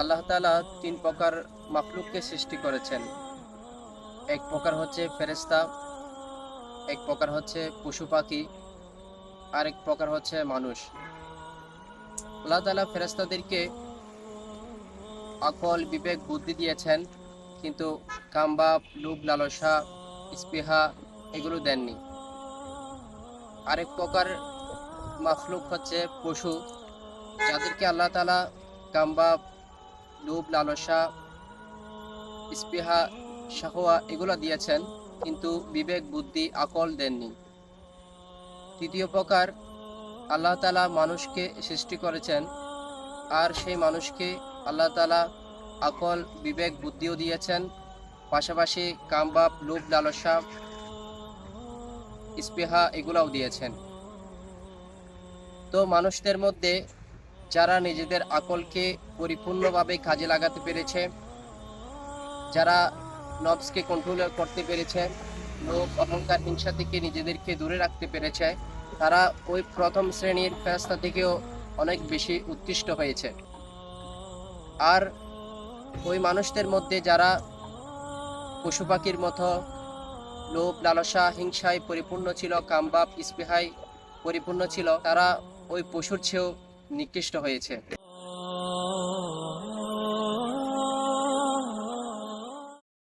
আল্লাহ তালা তিন প্রকার মাখলুককে সৃষ্টি করেছেন। এক প্রকার হচ্ছে ফেরেশতা, এক প্রকার হচ্ছে পশু পাখি আর এক প্রকার হচ্ছে মানুষ। আল্লাহ তাআলা ফেরেশতাদেরকে আকল বিবেক, বুদ্ধি দিয়েছেন, কিন্তু কামবাব লোভ, লালসা, স্পৃহা এগুলো দেননি। আরেক প্রকার মাখলুক হচ্ছে পশু, যাদেরকে আল্লাহ তালা কামবাব লোভ লালসা স্পৃহা শাহওয়া এগুলো দিয়েছেন, কিন্তু বিবেক, বুদ্ধি, আকল দেননি। তৃতীয় প্রকার, আল্লাহ তালা মানুষকে সৃষ্টি করেছেন, আর সেই মানুষকে আল্লাহ তালা আকল, বিবেক, বুদ্ধিও দিয়েছেন। পাশাপাশি কামবাব লোভ লালসা স্পৃহা এগুলাও দিয়েছেন। তো মানুষদের মধ্যে যারা নিজেদের আকলকে পরিপূর্ণভাবে কাজে লাগাতে পেরেছে, যারা নবসকে কন্ট্রোল করতে পেরেছে, লোভ, অহংকার, হিংসা থেকে নিজেদেরকে দূরে রাখতে পেরেছে, তারা ওই প্রথম শ্রেণির ফেরস্তা থেকেও অনেক বেশি উৎকৃষ্ট হয়েছে। আর ওই মানুষদের মধ্যে যারা পশু পাখির মতো লোভ, লালসা, হিংসায় পরিপূর্ণ ছিল, কামবাপ স্পৃহায় পরিপূর্ণ ছিল, তারা ওই পশুর চেয়েও নিকৃষ্ট হয়েছে।